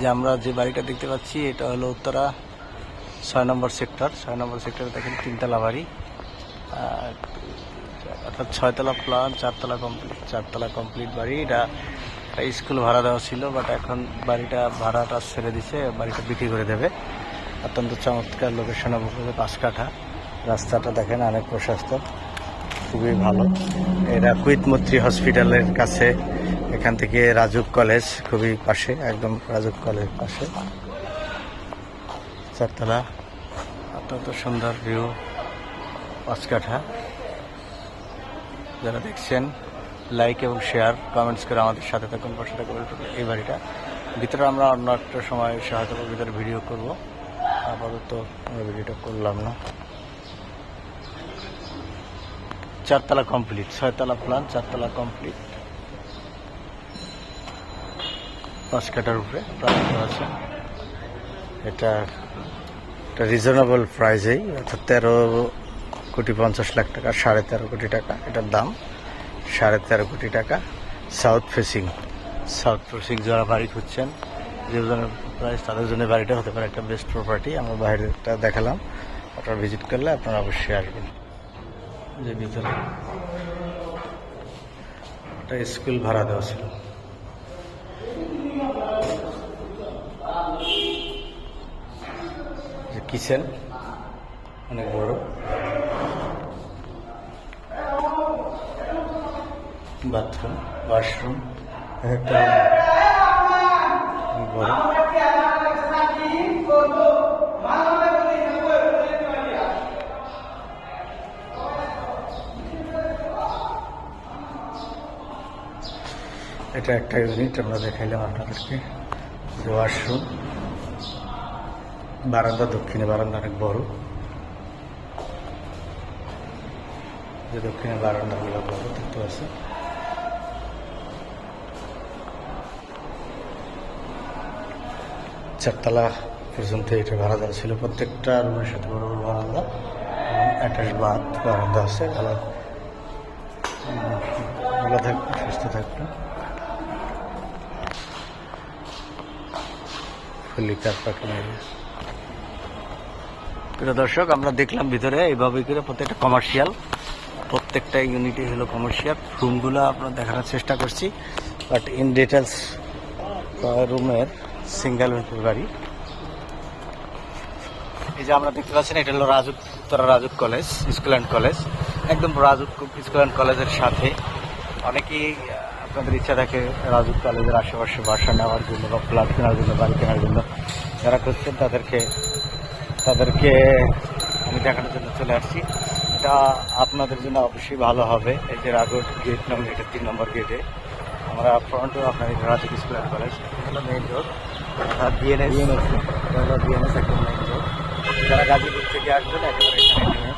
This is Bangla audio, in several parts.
যে আমরা যে বাড়িটা দেখতে পাচ্ছি, এটা হলো উত্তরা ছয় নম্বর সেক্টর। ছয় নম্বর সেক্টরে দেখেন তিনতলা বাড়ি। অর্থাৎ ছয়তলা প্লান চারতলা কমপ্লিট চারতলা কমপ্লিট বাড়ি। এটা স্কুল ভাড়া দেওয়া ছিল বাট এখন বাড়িটা ভাড়াটা ছেড়ে দিছে, বাড়িটা বিক্রি করে দেবে। অত্যন্ত চমৎকার লোকেশন অবস্থা পাঁচ কাঠা রাস্তাটা দেখেন অনেক প্রশস্ত, খুবই ভালো। এটা কুইতমৈত্রী হসপিটালের কাছে এখান থেকে রাজুক কলেজ, খুবই পাশে, একদম রাজুক কলেজ পাশে। চারতলা, অত্যন্ত সুন্দর ভিউ পাঁচ কাঠা যারা দেখছেন লাইক এবং শেয়ার কমেন্টস করে আমাদের সাথে থাকুন, পাশে থাকুন এই বাড়িটা। ভিতরে আমরা অন্য একটা সময় সহায়তা করব ভিতরে ভিডিও করব। আপাতত আমরা ভিডিওটা করলাম না। চারতলা কমপ্লিট ছয়তলা প্ল্যান চারতলা কমপ্লিট পাঁচ কাটার উপরে আছে। এটা একটা রিজনেবল প্রাইজেই অর্থাৎ তেরো কোটি পঞ্চাশ লাখ টাকা, সাড়ে তেরো কোটি টাকা, এটার দাম। সাড়ে তেরো কোটি টাকা। সাউথ ফেসিং সাউথ ফেসিং যারা বাড়ি খুঁজছেন যেজনের প্রাইস তাদের জন্য বাড়িটা হতে পারে একটা বেস্ট প্রপার্টি আমরা বাইরেটা দেখালাম আপনারা ভিজিট করলে আপনারা অবশ্যই আসবেন। যে ভিতরে একটা স্কুল ভাড়া দেওয়া ছিল। কিচেন। অনেক বড়। বাথরুম ওয়াশরুম একটা বড়। এটা একটা ইউনিট আমরা দেখাইলাম আপনাদেরকে। ওয়াশরুম। বারান্দা, দক্ষিণে বারান্দা, অনেক বড়। যে দক্ষিণে বারান্দাগুলো বড় দেখতে আছে। চারতলা পর্যন্ত এটা বারান্দা ছিল। প্রত্যেকটা রুমের সাথে বড় বড় বারান্দা। অ্যাটাচ বাথ বারান্দা আছে। ভালো থাকবে, সুস্থ থাকবে। ফুলি কার পাখি প্রিয় দর্শক, আমরা দেখলাম ভিতরে এইভাবে করে প্রত্যেকটা কমার্শিয়াল প্রত্যেকটা ইউনিটই হলো কমার্শিয়াল রুমগুলো আপনার দেখানোর চেষ্টা করছি বাট ইন ডিটেলস রুমের সিঙ্গেল ভেতর বাড়ি। এই যে আমরা দেখতে পাচ্ছেন, এটা হলো Rajuk Uttara Rajuk college school and college একদম রাজুক স্কুল অ্যান্ড কলেজের সাথে। অনেকেই আপনাদের ইচ্ছা থাকে রাজুক কলেজের আশেপাশে বাসা নেওয়ার জন্য বা ফ্ল্যাট কেনার জন্য, বাড়ি কেনার জন্য। যারা করছেন তাদেরকে তাদেরকে আমি দেখানোর জন্য চলে আসছি। এটা আপনাদের জন্য অবশ্যই ভালো হবে। এই যে রাজুক গেট নম্বর এটা তিন নম্বর গেটে আমরা ফ্রন্টে আপনার রাজুক স্কুল অ্যান্ড কলেজ হলো মেইন রোড আর বিএনএস হলো বিএনএস একটা মেইন রোড যারা গাজীপুর থেকে আসবেন একেবারে এখানে নেমে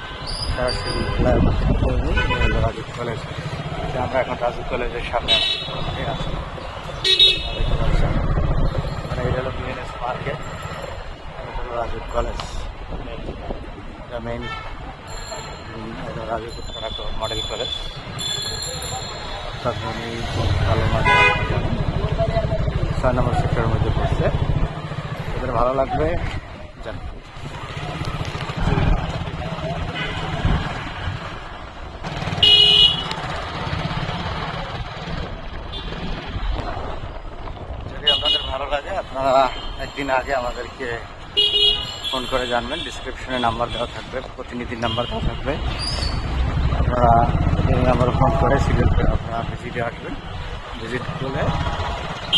সরাসরি রাজুক কলেজ আমরা এখন রাজুক কলেজের সামনে আছি ঠিক আছে দেখতে পাচ্ছেন। মানে এটা হলো বিএনএস মার্কেট এটা হলো রাজুক কলেজ এটা মেইন রাজুক মডেল কলেজ ছয় নম্বর সেক্টরের মধ্যে পড়ছে এদের ভালো লাগবে জান ভালো লাগে আপনারা একদিন আগে আমাদেরকে ফোন করে জানবেন ডিসক্রিপশনে নাম্বার দেওয়া থাকবে প্রতিনিধির নাম্বার দেওয়া থাকবে আপনারা নাম্বারে ফোন করে সিলেক্ট আপনারা ভিজিটে আসবেন। ভিজিট করলে,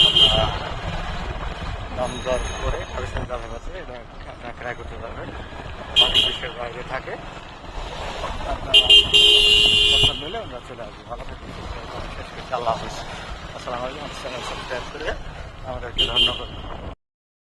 আপনারা দাম দর করে খরচের দামের আছে আপনারা ক্রয় করতে পারবেন। আমাদের দেশের বাইরে থাকে, আপনারা পছন্দ আমরা চলে আসব। ভালো থাকবেন। শেষ করছি। আল্লাহ হাফিজ। আসসালামু আলাইকুম। সাবস্ক্রাইব করে আমাদেরকে ধন্যবাদ।